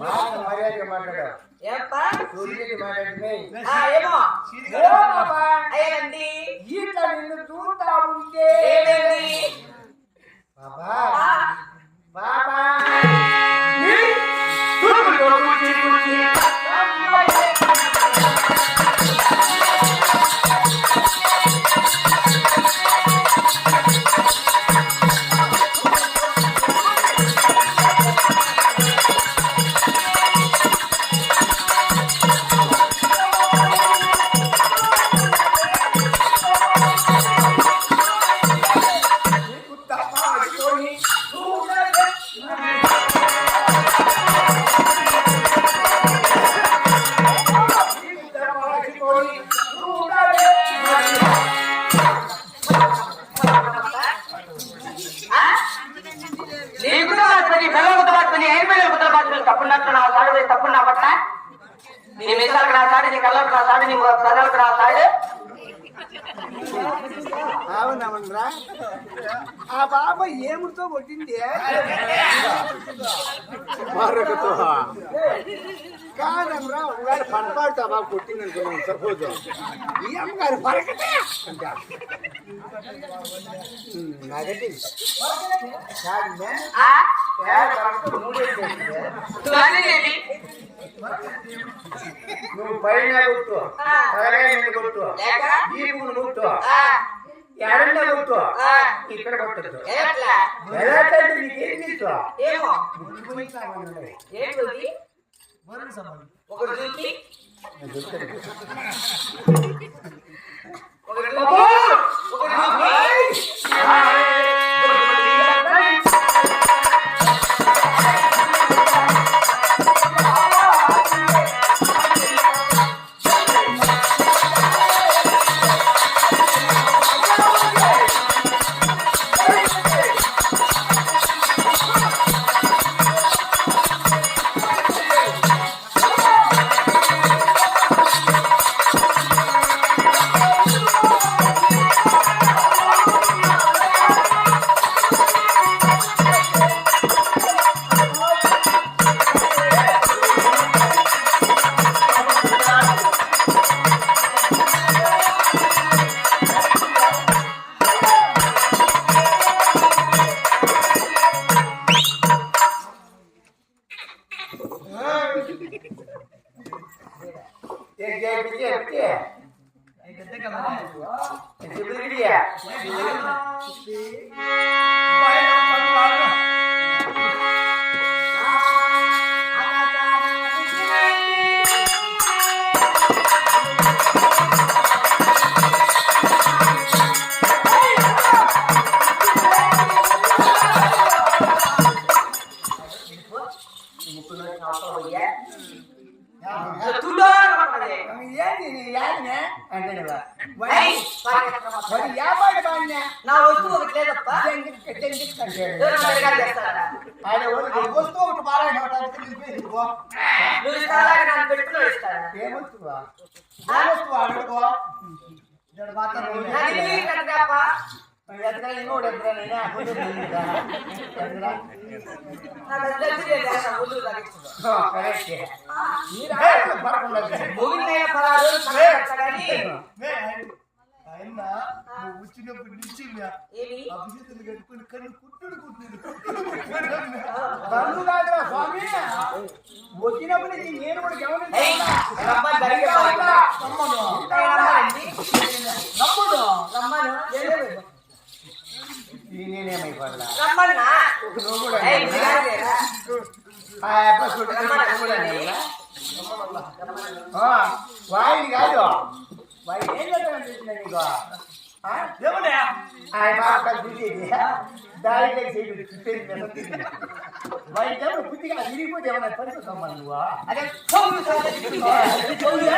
మాట మర్యాద మాట్లాడారు ఇట్లా నిన్ను చూస్తా ఉంటే. బాబా అవునవునరా ఆ బాబ ఏముడితో కొట్టింది? మరొకతో కాదమ్రా ఒకవేళ పనపాటు ఆ బాబు కొట్టింది అనుకున్నాం సపోజ్ ఈ అమ్మగారు పరకటే అంట నాగటి కాదు? నువ్వు పైన కొట్టు. తలకాయ మీద కొట్టు. పువ్వులు కొట్టు ఎడండ కొట్టు. ఇక్కడ కొట్టద్దు. ఎట్లా? ఎలాంటి నీకేం తీసు ఏమో? ఏంటి ఒకటి చూసి ఒకటి ఒకటి చూసి నా వస్తువు ఒకటి లేదప్ప ఎవరు అడగాలి చేస్తారా? నువ్వు ఇస్తారా వచ్చినప్పుడు నుంచి కట్టుకుని కన్ను కుట్టుడు కుట్టుడు. వచ్చినప్పుడు నేను కూడా గమనించాను. నువ్వు కూడా? ఆ అప్ప నువ్వు కూడా అనేవా? ఆ, వాయిది కాదు వాయి ఏం చేద్దామని చూసినా నీకు ఆ? ఆ బాగా కలిసి దారిలో చేయడు చుట్టేది మెదడుతుంది. వాయి దేవుడు బుద్ధిగా విరిగిపోతే ఏమన్నా పడుతుందమ్మా నువ్వు? అదే చెవులు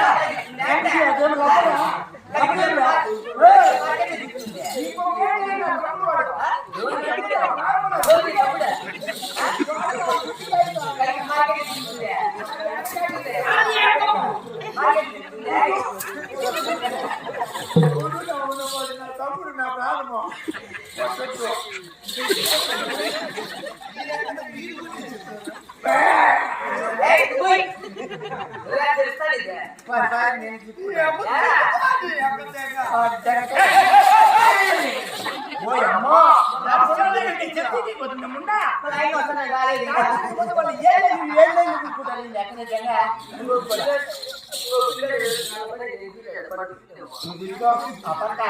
నువ్వు కూడా. నువ్వు తిరుగు. ఆ పక్క